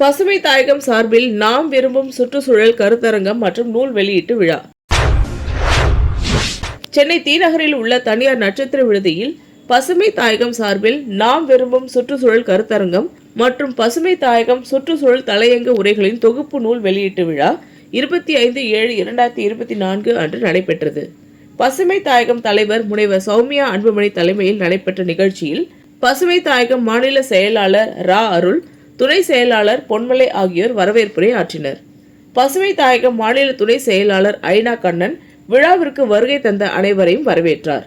பசுமை தாயகம் சார்பில் நாம் விரும்பும் சுற்றுச்சூழல் கருத்தரங்கம் மற்றும் நூல் வெளியீட்டு விழா. சென்னை தீநகரில் உள்ள தனியார் நட்சத்திர விடுதியில் பசுமை தாயகம் சார்பில் நாம் விரும்பும் சுற்றுச்சூழல் கருத்தரங்கம் மற்றும் பசுமை தாயகம் சுற்றுச்சூழல் தலையங்க உரைகளின் தொகுப்பு நூல் வெளியீட்டு விழா இருபத்தி ஐந்து ஏழு இரண்டாயிரத்தி இருபத்தி நான்கு அன்று நடைபெற்றது. பசுமை தாயகம் தலைவர் முனைவர் சௌமியா அன்புமணி தலைமையில் நடைபெற்ற நிகழ்ச்சியில் பசுமை தாயகம் மாநில செயலாளர் ரா அருள் துணை செயலாளர் பொன்மலை ஆகியோர் வரவேற்புரை ஆற்றினர். பசுமை தாயகம் மாநில துணை செயலாளர் ஐனா கண்ணன் விழாவிற்கு வருகை தந்த அனைவரையும் வரவேற்றார்.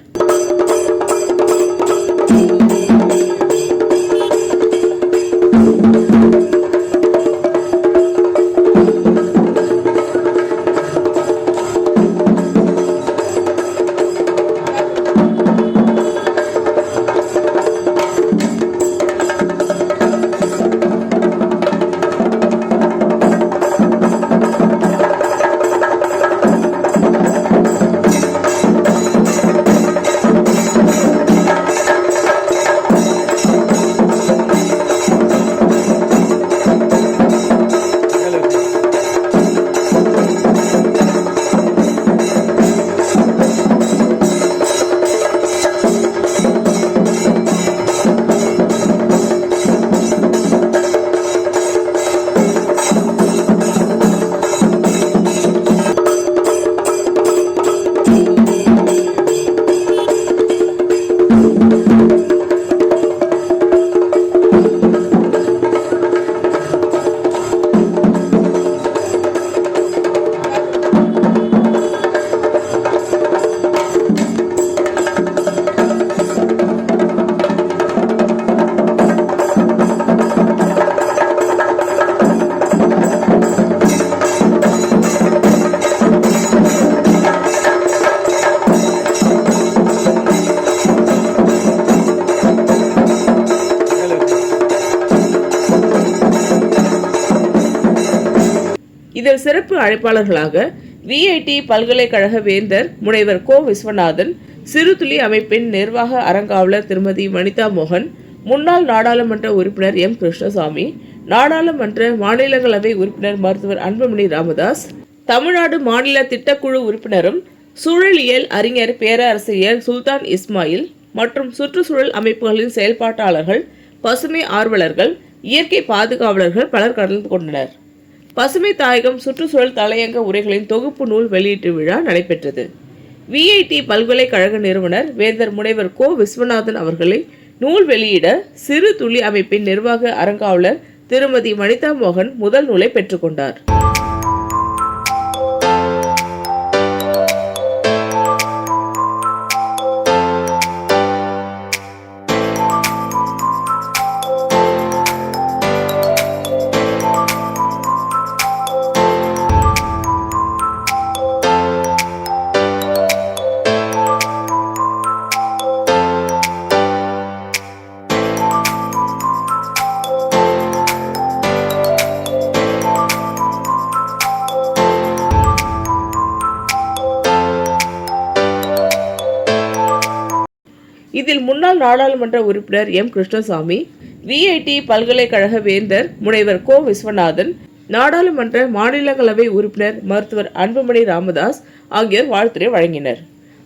சிறப்பு அழைப்பாளர்களாக விஐடி பல்கலைக்கழக வேந்தர் முனைவர் கோ விஸ்வநாதன் சிறுதுளி அமைப்பின் நிர்வாக அறங்காவலர் திருமதி வனிதா மோகன் முன்னாள் நாடாளுமன்ற உறுப்பினர் எம். கிருஷ்ணசாமி நாடாளுமன்ற மாநிலங்களவை உறுப்பினர் மருத்துவர் அன்புமணி ராமதாஸ் தமிழ்நாடு மாநில திட்டக்குழு உறுப்பினரும் சூழலியல் அறிஞர் பேரரசியர் சுல்தான் இஸ்மாயில் மற்றும் சுற்றுச்சூழல் அமைப்புகளின் செயல்பாட்டாளர்கள் பசுமை ஆர்வலர்கள் இயற்கை பாதுகாவலர்கள் பலர் கலந்து கொண்டனர். பசுமை தாயகம் சுற்றுச்சூழல் தலையங்க உரைகளின் தொகுப்பு நூல் வெளியீட்டு விழா நடைபெற்றது. விஐடி பல்கலைக்கழக நிறுவனர் வேந்தர் முனைவர் கோ விஸ்வநாதன் அவர்களை நூல் வெளியிட சிறு துளி அமைப்பின் நிர்வாக அறங்காவலர் திருமதி வனிதா மோகன் முதல் நூலை பெற்றுக்கொண்டார் முன்னாள் நாடாளுமன்ற உறுப்பினர் எம். கிருஷ்ணசாமி விஐடி பல்கலைக்கழக வேந்தர் முனைவர் கோ. விஸ்வநாதன் நாடாளுமன்ற மாநிலங்களவை உறுப்பினர் மருத்துவர் அன்புமணி ராமதாஸ் ஆகியோர் வாழ்த்துரை வழங்கினர்.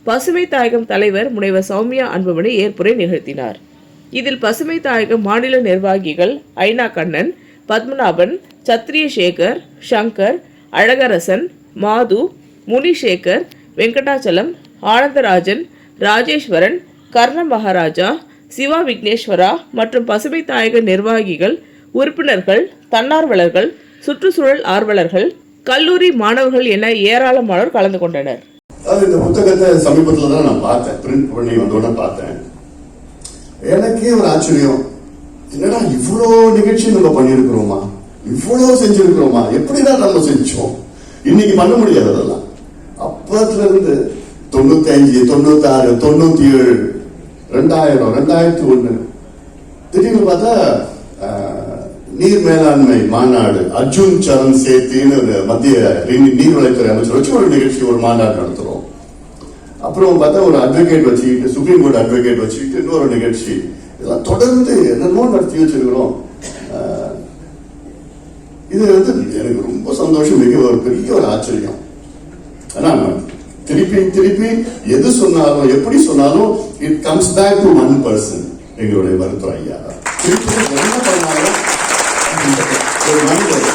பசுமை தாயகம் தலைவர் முனைவர் சௌமியா அன்புமணி ஏற்புரை நிகழ்த்தினார். இதில் பசுமை தாயகம் மாநில நிர்வாகிகள் ஐனா கண்ணன் பத்மநாபன் சத்ரிய சேகர் சங்கர் அழகரசன் மாது முனிசேகர் வெங்கடாச்சலம் ஆனந்தராஜன் ராஜேஸ்வரன் கர்ண மகாராஜா சிவா விக்னேஸ்வரா மற்றும் பசுமை தாயக நிர்வாகிகள் உறுப்பினர்கள் தன்னார்வலர்கள் சுற்றுச்சூழல் ஆர்வலர்கள் கல்லூரி மாணவர்கள் என ஏராளமானோர் கலந்து கொண்டனர். அது இந்த புத்தகத்தை சமீபத்தில் தான் நான் பார்த்தேன். பிரிண்ட் பண்ணி வந்தோடனே பார்த்தேன். எனக்கே ஒரு ஆச்சரியம். என்னடா இவ்வளோ நிகழ்ச்சி நம்ம பண்ணியிருக்கிறோமா? இவ்வளோ செஞ்சிருக்கிறோமா? எப்படிதான் நம்ம செஞ்சோம்? இன்னைக்கு பண்ண முடியாது அதெல்லாம். அப்பத்துல இருந்து தொண்ணூத்தி அஞ்சு தொண்ணூத்தி ஆறு தொண்ணூத்தி ஏழு ரெண்டாயிரம் ரெண்டாயிரத்தி ஒண்ணு திடீர்னு பார்த்தா நீர் மேலாண்மை மாநாடு அர்ஜுன் சரண் சேத்தின்னு ஒரு மத்திய நீர்வளத்துறை அமைச்சர் வச்சு ஒரு நிகழ்ச்சி ஒரு மாநாடு நடத்துறோம். அப்புறம் பார்த்தா ஒரு அட்வொகேட் வச்சுக்கிட்டு சுப்ரீம் கோர்ட் அட்வொகேட் வச்சுக்கிட்டு இன்னொரு நிகழ்ச்சி. இதெல்லாம் தொடர்ந்து என்னென்னமோ நடத்தி வச்சிருக்கிறோம். இது வந்து எனக்கு ரொம்ப சந்தோஷம் மிக ஒரு பெரிய ஒரு ஆச்சரியம். ஆனா திருப்பி திருப்பி எது சொன்னாலும் எப்படி சொன்னாலும் it comes back to one person எங்களுடைய மருத்துவ ஐயா. திருப்பி என்ன பண்ணாலும் ஒரு மனிதர்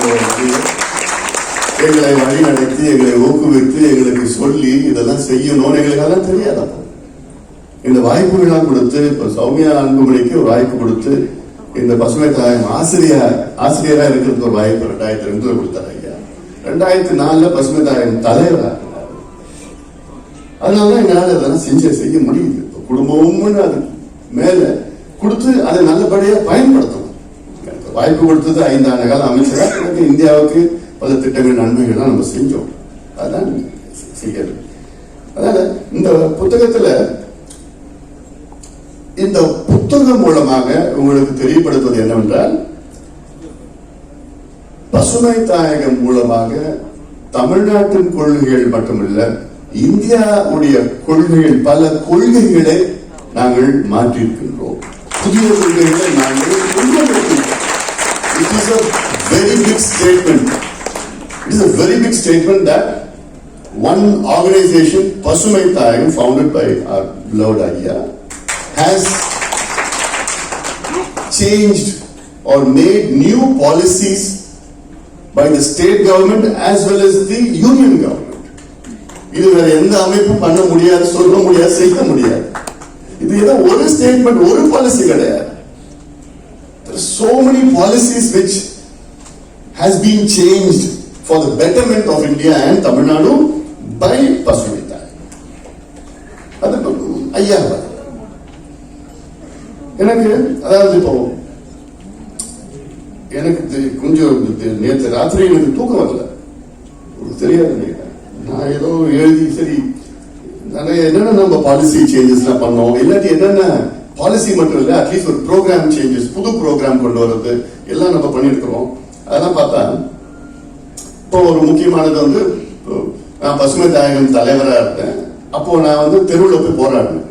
அவருக்கு எங்களை வழி நடத்தி எங்களை ஊக்குவித்து எங்களுக்கு சொல்லி இதெல்லாம் செய்யணும்னு எங்களுக்கு அதெல்லாம் இந்த வாய்ப்பு இந்த வாய்ப்புகள்லாம் கொடுத்து இப்ப சௌமியா அன்புமணிக்கு ஒரு வாய்ப்பு கொடுத்து இந்த பசுமை தாயம் ஆசிரியர் ஆசிரியரா இருக்கிறதுக்கு ஒரு வாய்ப்பு ரெண்டாயிரத்தி ரெண்டுல கொடுத்தாரு ரெண்டாயிரத்தி நாலுல பசுமை தாயம் தலைவரா அதனால அதனாலதான் அதெல்லாம் செஞ்சு செய்ய முடியுது. குடும்பமும்னு அது மேல கொடுத்து அதை நல்லபடியா பயன்படுத்தணும். வாய்ப்பு கொடுத்தது ஐந்தாண்டு காலம் அமைச்சரா எனக்கு இந்தியாவுக்கு பல திட்டங்கள் நன்மைகள்லாம் நம்ம செஞ்சோம். அதான் செய்யறது. அதனால இந்த புத்தகத்துல இந்த புத்தகம் மூலமாக உங்களுக்கு தெரியப்படுத்துவது என்னவென்றால் பசுமை தாயகம் மூலமாக தமிழ்நாட்டின் கொள்கைகள் மட்டுமல்ல இந்தியாவுடைய கொள்கைகள் பல கொள்கைகளை நாங்கள் மாற்றியிருக்கின்றோம் புதிய கொள்கைகளை நாங்கள் it is a very big statement it a very big statement that one organisation Pasumai Thayagam founded by R பிளவுட் ஐயா has change or made new policies by the state government as well as the union government இது வேற எந்த அமைப்பும் பண்ண முடியாது சொல்ல முடியாது செய்ய முடியாது இது ஏதோ ஒரு ஸ்டேட்மெண்ட் ஒரு பாலிசி கிடையாது so many policies which has been changed for the betterment of India and Tamil Nadu by Pasuvita. அது ஐயா எனக்கு அதாவது இப்போ எனக்கு கொஞ்சம் நேற்று ராத்திரி எனக்கு தூக்கம் வரல. உங்களுக்கு தெரியாது நான் ஏதோ எழுதி சரி நிறைய என்னென்ன நம்ம பாலிசி சேஞ்சஸ்லாம் பண்ணோம்? இல்லாட்டி என்னென்ன பாலிசி மட்டும் இல்லை அட்லீஸ்ட் ஒரு ப்ரோக்ராம் சேஞ்சஸ் புது ப்ரோக்ராம் கொண்டு வர்றது எல்லாம் நம்ம பண்ணியிருக்கிறோம். அதெல்லாம் பார்த்தா இப்போ ஒரு முக்கியமானது வந்து நான் பசுமை தாயகம் தலைவராக இருந்தேன். அப்போ நான் வந்து தெருவில் போய் போராடினேன்.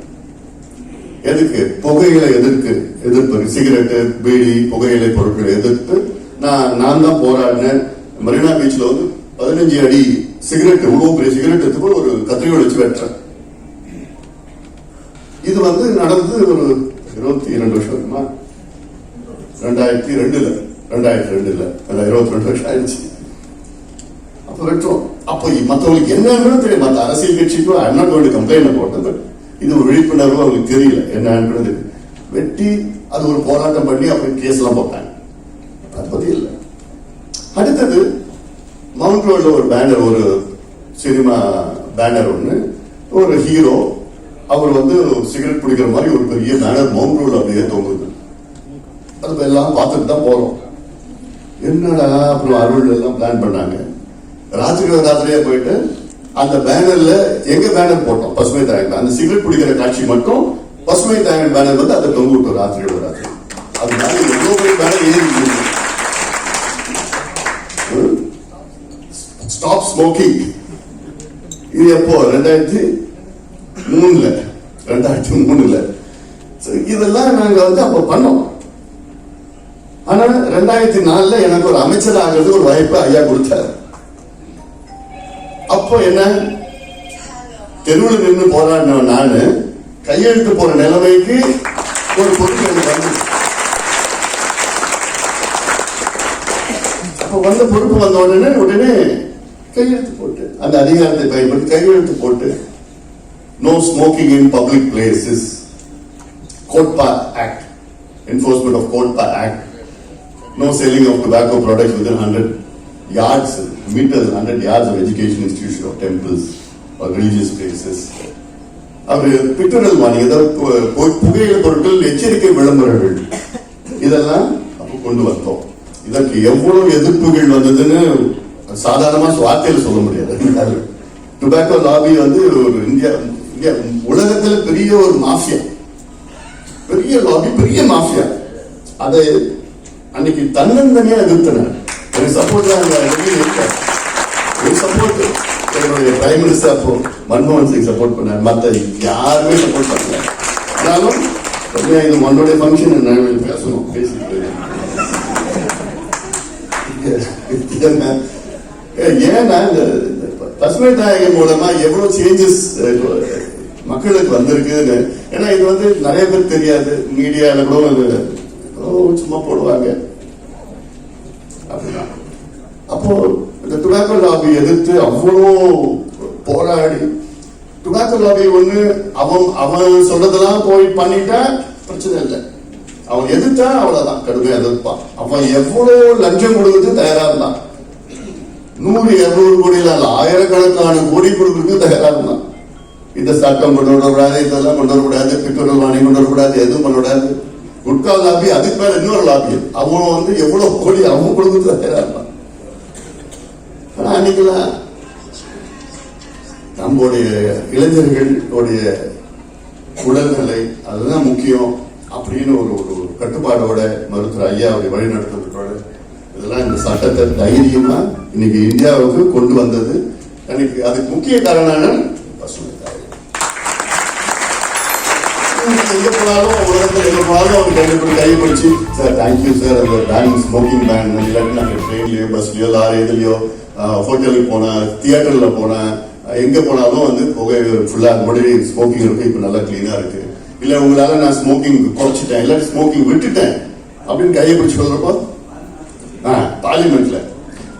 எதுக்கு புகையிலை எதிர்க்கு எதிர்ப்பு சிகரெட்டு பீடி புகையிலை பொருட்களை எதிர்த்து நான் நான் தான் போராடினேன். மெரினா பீச்ல வந்து பதினஞ்சு அடி சிகரெட் இவ்வளவு பெரிய சிகரெட் எடுத்துக்கோ ஒரு கத்திரிக்கோல் வச்சு வெட்டுறேன். இது வந்து நடந்தது ஒரு இருபத்தி இரண்டு வருஷம் ரெண்டாயிரத்தி ரெண்டுல ரெண்டாயிரத்தி ரெண்டுல அதான் இருபத்தி ரெண்டு வருஷம் ஆயிடுச்சு. அப்ப வெட்டுறோம். அப்போ மற்றவங்களுக்கு என்னன்னு தெரியும். மற்ற அரசியல் கட்சிக்கும் ஐ நாட் கோயிங் கம்ப்ளைண்ட் போட்டேன் இது ஒரு விழிப்புணர்வு அவங்களுக்கு தெரியல. என்னன்றது வெட்டி அது ஒரு போராட்டம் பண்ணி அப்படி கேஸ் எல்லாம் போட்டாங்க. அதை பத்தி இல்லை. அடுத்தது மவுண்ட் ரோட்ல ஒரு பேனர் ஒரு சினிமா பேனர் ஒண்ணு. ஒரு ஹீரோ அவர் வந்து சிகரெட் பிடிக்கிற மாதிரி ஒரு பெரிய பேனர் மவுண்ட் ரோட்ல அப்படியே தொங்குது. அது எல்லாம் பார்த்துட்டு தான் போறோம். என்னடா அப்புறம் அருள் எல்லாம் பிளான் பண்ணாங்க. ராத்திரி ராத்திரியா போயிட்டு அந்த பேனர்ல எங்க பேனர் போட்டோம்? பசுமை தாயகம் அந்த சிகரெட் பிடிக்கிற காட்சி மட்டும் பசுமை தாயகம் பேனர் வந்து அதை தொங்க விட்டு ராத்திரியோட ராத்திரி. அதனால எவ்வளவு பெரிய பேனர் ஏறி ஸ்டாப் ஸ்மோக்கிங் இது எப்போ? ரெண்டாயிரத்தி மூணுல. ரெண்டாயிரத்தி மூணுல. இதெல்லாம் நாங்க வந்து அப்ப பண்ணோம். ஆனா ரெண்டாயிரத்தி நாலுல எனக்கு ஒரு அமைச்சர் ஆகிறது ஒரு வாய்ப்பு ஐயா கொடுத்தாரு. அப்போ என்ன? தெருவில் நின்று போராடினவன் நான் கையெழுத்து போற நிலைமைக்கு ஒரு பொறுப்பு எனக்கு வந்து அப்போ வந்த பொறுப்பு வந்த உடனே உடனே கையெழுத்து போட்டு அந்த அதிகாரத்தை பயன்படுத்தி கையெழுத்து போட்டு no smoking in public places COTPA act enforcement of COTPA act no selling of tobacco products within 100 yards, meters, 100 yards of education institution of temples or religious places. அவர் பிக்டரல் வாணி ஏதாவது பு- புகையிலை பொருட்கள் எச்சரிக்கை விளம்பரங்கள். இதெல்லாம் அப்போ கொண்டு வந்தோம். இதற்கு எவ்வளவு எதிர்ப்புகள் வந்ததுன்னு சாதாரணமா வார்த்தையில சொல்ல முடியாது. டுபாக்கோ லாபி வந்து ஒரு இந்தியா இந்தியா உலகத்துல பெரிய ஒரு மாஃபியா பெரிய லாபி பெரிய மாஃபியா அதை அன்னைக்கு தன்னந்தனியா எதிர்த்தனர். எனக்கு சப்போர்ட் தான் ஒரு சப்போர்ட் என்னுடைய பிரைம் மினிஸ்டர் அப்போ மன்மோகன் சிங் சப்போர்ட் பண்ணார். மற்ற யாருமே சப்போர்ட் பண்ணல. ஆனாலும் ரம்யா, இது உன்னுடைய ஃபங்க்ஷன் என்ன பேசணும் பேசிட்டு ஏன்னா இந்த பசுமை தாயகம் மூலமா எவ்வளவு சேஞ்சஸ் மக்களுக்கு வந்திருக்குன்னு ஏன்னா இது வந்து நிறைய பேர் தெரியாது. மீடியால கூட சும்மா போடுவாங்க. அப்படிதான் அப்போ இந்த டுபாக்கோ லாபி எதிர்த்து அவ்வளோ போராடி டுபாக்கோ லாபி ஒன்று அவன் அவன் சொல்றதெல்லாம் போய் பண்ணிட்டா பிரச்சனை இல்லை. அவன் எதிர்த்தா அவ்வளவுதான் கடுமையா எதிர்ப்பான். அவன் எவ்வளவு லஞ்சம் கொடுக்கறது தயாரா இருந்தான். நூறு இருநூறு கோடி இல்ல ஆயிரக்கணக்கான கோடி கொடுக்கறதுக்கு தயாரா இருந்தான். இந்த சட்டம் கொண்டு வரக்கூடாது இதெல்லாம் கொண்டு வரக்கூடாது பெட்ரோல் வாணி கொண்டு வரக்கூடாது எதுவும் பண்ணக்கூடாது. குட்கா லாபி அதுக்கு மேல இன்னொரு லாபி. அவன் வந்து எவ்வளவு கோடி அவன் கொடுக்கறது தயாரா ஆனா அன்னைக்கெல்லாம் நம்முடைய இளைஞர்களுடைய உடல்நிலை அதுதான் முக்கியம் அப்படின்னு ஒரு ஒரு கட்டுப்பாடோட மருத்துவர் ஐயாவுடைய வழிநடத்துறதோட இதெல்லாம் இந்த சட்டத்தை தைரியமா இன்னைக்கு இந்தியாவுக்கு கொண்டு வந்தது. எனக்கு அதுக்கு முக்கிய காரணம் என்னன்னா பசுமை தாயகம். எங்கே போனாலும் உலகத்துல எங்க போனாலும் அவர் கைப்பிடி கை பிடிச்சி சார் தேங்க்யூ சார் அந்த பேன் ஸ்மோக்கிங் பேன் இல்லாட்டி நாங்கள் ட்ரெயின்லையோ பஸ்லையோ லாரி இதுலயோ ஹோட்டலுக்கு போனேன் தியேட்டரில் போனேன் எங்கே போனாலும் வந்து புகை ஃபுல்லாக முன்னாடி ஸ்மோக்கிங் இருக்குது இப்போ நல்லா க்ளீனாக இருக்குது இல்லை உங்களால் நான் ஸ்மோக்கிங் குறைச்சிட்டேன். இல்ல ஸ்மோக்கிங் விட்டுட்டேன். அப்படின்னு கையை பிடிச்சி சொல்கிறப்போ ஆ பார்லிமெண்ட்ல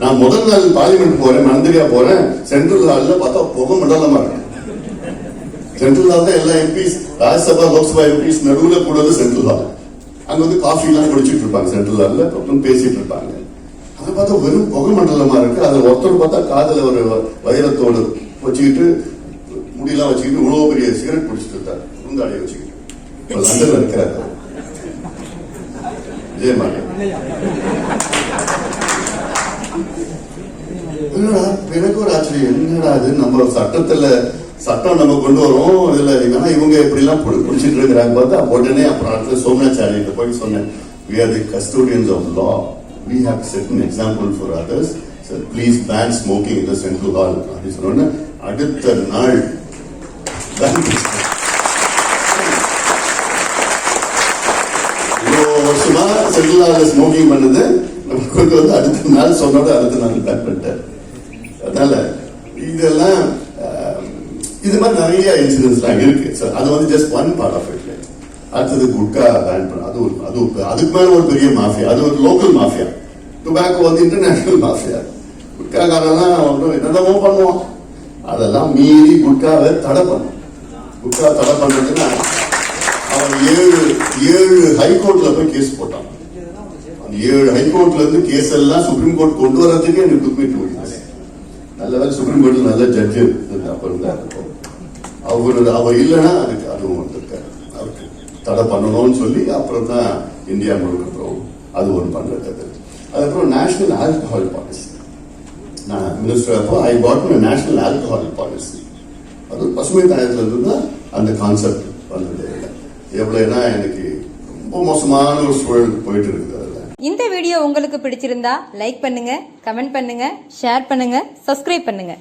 நான் முதல் நாள் பார்லிமெண்ட் போகிறேன் மந்திரியாக போகிறேன் சென்ட்ரல் ஹால்ல பார்த்தா புகை மண்டலமா இருக்கு. சென்ட்ரல் ஹால் தான் எல்லா எம்பிஸ் ராஜ்யசபா லோக்சபா எம்பிஸ் நடுவுல கூடது சென்ட்ரல் ஹால் அங்க வந்து காஃபி எல்லாம் குடிச்சிட்டு இருப்பாங்க சென்ட்ரல் ஹால்ல அப்புறம் பேசிட்டு இருப்பாங்க. அதை பார்த்தா வெறும் புகை மண்டலமா இருக்கு. அதுல ஒருத்தர் பார்த்தா காதல ஒரு வைரத்தோடு வச்சுக்கிட்டு முடியெல்லாம் வச்சுக்கிட்டு இவ்வளவு பெரிய சிகரெட் குடிச்சிட்டு இருந்தார் குறுந்தாடியை வச்சுக்கிட்டு. இப்ப லண்டன்ல இருக்கிறாங்க அவர். என்னடா எனக்கு ஒரு ஆச்சரியம். என்னடா அது நம்ம சட்டத்துல சட்டம் நம்ம கொண்டு வரோம். இதுல வேணா இவங்க எப்படி எல்லாம் குடிச்சிட்டு இருக்கிறாங்க பார்த்தா உடனே அப்புறம் அடுத்த சோமனாச்சாரியிட்ட போய் சொன்னேன் we are the custodians of law we have set an example for others sir please ban smoking இந்த சென்ட்ரல் ஹால் அப்படின்னு சொன்னோன்னே அடுத்த நாள் வருஷமா சென்ட்ரல் ஹால்ல ஸ்மோக்கிங் பண்ணது. நமக்கு கொண்டு வந்து அடுத்த நாள் சொன்னோட அடுத்த நாள் பேக் பண்ணிட்டார் அதனால இதெல்லாம் இது மாதிரி நிறைய இன்சிடென்ட்ஸ்லாம் இருக்கு. சார் அது வந்து just one part of it அடுத்தது குட்கா பேன் பண்ண அது ஒரு அது அதுக்கு மேலே ஒரு பெரிய மாஃபியா அது ஒரு லோக்கல் மாஃபியா டுபாக்கோ வந்து இன்டர்நேஷனல் மாஃபியா குட்காக்காரெல்லாம் ஒன்றும் என்னென்னமோ பண்ணுவோம் அதெல்லாம் மீறி குட்காவை தடை பண்ணும். குட்கா தடை பண்றதுன்னா அவன் ஏழு ஏழு ஹைகோர்ட்ல போய் கேஸ் போட்டான். அந்த ஏழு ஹைகோர்ட்ல இருந்து கேஸ் எல்லாம் சுப்ரீம் கோர்ட் கொண்டு வரதுக்கு எனக்கு துப்பிட்டு போயிடுச்சு நல்ல வேலை சுப்ரீம் கோர்ட்ல நல்ல ஜட்ஜு அப்ப இருந்தார். அவரு அவ இல்லைன்னா அதுக்கு அதுவும் வந்திருக்காரு அவருக்கு தடை பண்ணணும்னு சொல்லி அப்புறம் தான் இந்தியா முழுக்க அப்புறம் அது ஒன்று பண்ணுறது அதுக்கப்புறம் நேஷனல் ஆல்கஹால் பாலிசி நான் மினிஸ்டர் அப்போ I put national alcohol policy அது பசுமை தாயத்துல இருந்து தான் அந்த கான்செப்ட் வந்தது. எவ்வளோனா எனக்கு ரொம்ப மோசமான ஒரு சூழல் போயிட்டு இருக்குது அதில். இந்த வீடியோ உங்களுக்கு பிடிச்சிருந்தா லைக் பண்ணுங்க கமெண்ட் பண்ணுங்க ஷேர் பண்ணுங்க சப்ஸ்கிரைப் பண்ணுங்க.